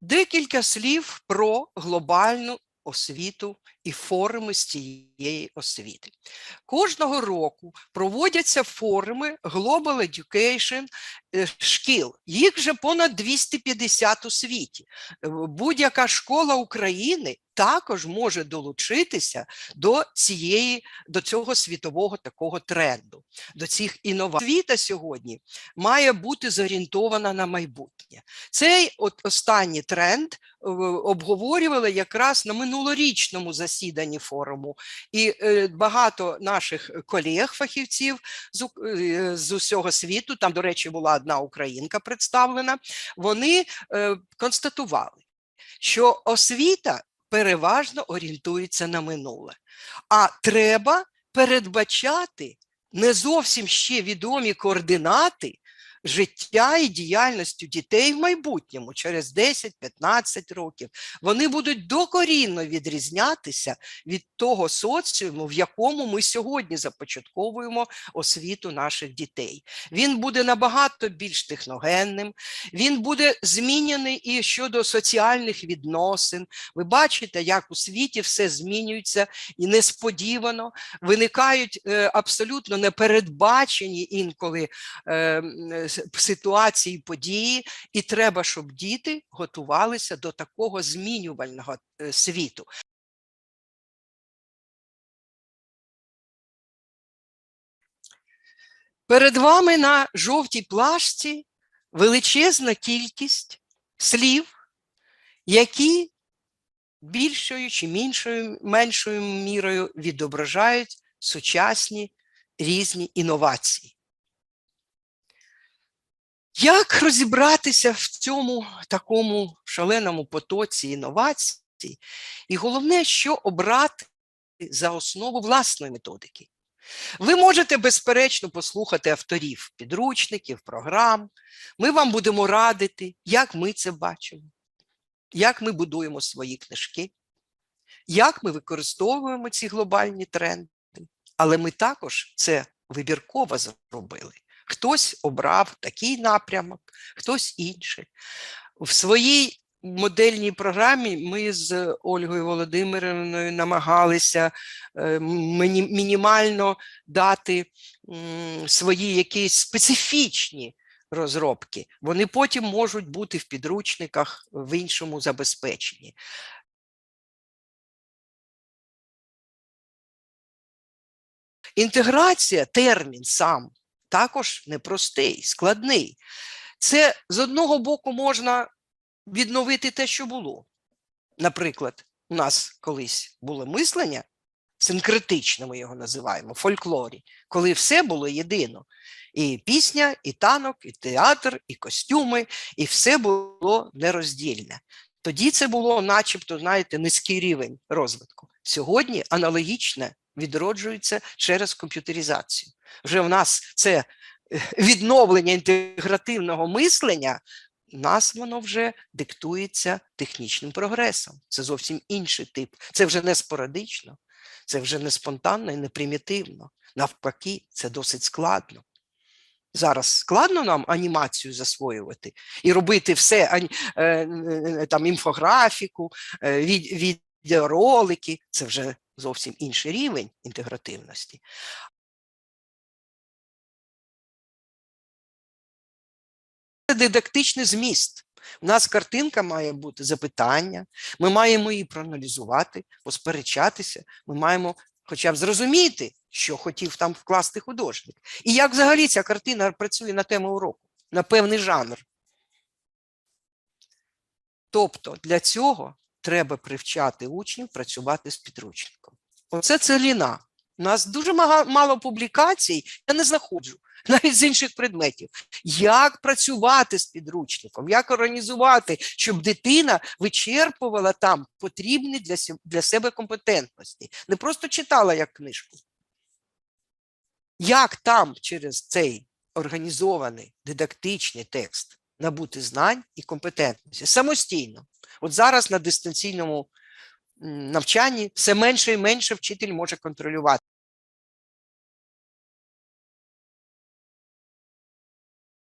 Декілька слів про глобальну освіту і форуми з цієї освіти. Кожного року проводяться форуми Global Education е, шкіл. Їх вже понад 250 у світі. Е, Будь-яка школа України також може долучитися до цієї, до цього світового такого тренду, до цих інновацій. Освіта сьогодні має бути зорієнтована на майбутнє. Цей от останній тренд е, обговорювали якраз на минулорічному засіданні форуму, і е, багато наших колег, фахівців з, е, з усього світу, там, до речі, була одна українка представлена, вони констатували, що освіта переважно орієнтується на минуле, а треба передбачати не зовсім ще відомі координати життя і діяльності дітей в майбутньому через 10-15 років. Вони будуть докорінно відрізнятися від того соціуму, в якому ми сьогодні започатковуємо освіту наших дітей. Він буде набагато більш техногенним, він буде змінений і щодо соціальних відносин. Ви бачите, як у світі все змінюється і несподівано виникають е, абсолютно непередбачені інколи е, с- ситуації, події, і треба, щоб діти готувалися до такого змінювального е, світу. Перед вами на жовтій плашці величезна кількість слів, які більшою чи меншою, меншою мірою відображають сучасні різні інновації. Як розібратися в цьому такому шаленому потоці інновацій? І головне, що обрати за основу власної методики. Ви можете, безперечно, послухати авторів підручників, програм. Ми вам будемо радити, як ми це бачимо, як ми будуємо свої книжки, як ми використовуємо ці глобальні тренди. Але ми також це вибірково зробили. Хтось обрав такий напрямок, хтось інший. В своїй модельній програмі ми з Ольгою Володимирівною намагалися е, мінімально дати свої якісь специфічні розробки. Вони потім можуть бути в підручниках в іншому забезпеченні. Інтеграція, термін сам також непростий, складний. Це з одного боку можна відновити те, що було. Наприклад, у нас колись було мислення, синкретичне ми його називаємо, фольклорі, коли все було єдино. І пісня, і танок, і театр, і костюми, і все було нероздільне. Тоді це було, начебто, знаєте, низький рівень розвитку. Сьогодні аналогічне відроджується через комп'ютеризацію. Вже в нас це е, відновлення інтегративного мислення, нас воно вже диктується технічним прогресом. Це зовсім інший тип. Це вже не спорадично, це вже не спонтанно і не примітивно. Навпаки, це досить складно. Зараз складно нам анімацію засвоювати і робити все, е, е, там інфографіку, відеоролики. Це вже зовсім інший рівень інтегративності. Це дидактичний зміст. У нас картинка має бути запитання, ми маємо її проаналізувати, посперечатися, ми маємо хоча б зрозуміти, що хотів там вкласти художник. І як взагалі ця картина працює на тему уроку, на певний жанр. Тобто для цього треба привчати учнів працювати з підручником. Оце целіна. У нас дуже мало публікацій, я не знаходжу, навіть з інших предметів. Як працювати з підручником, як організувати, щоб дитина вичерпувала там потрібні для, для себе компетентності. Не просто читала як книжку. Як там через цей організований дидактичний текст набути знань і компетентності самостійно. От зараз на дистанційному навчанні все менше і менше вчитель може контролювати.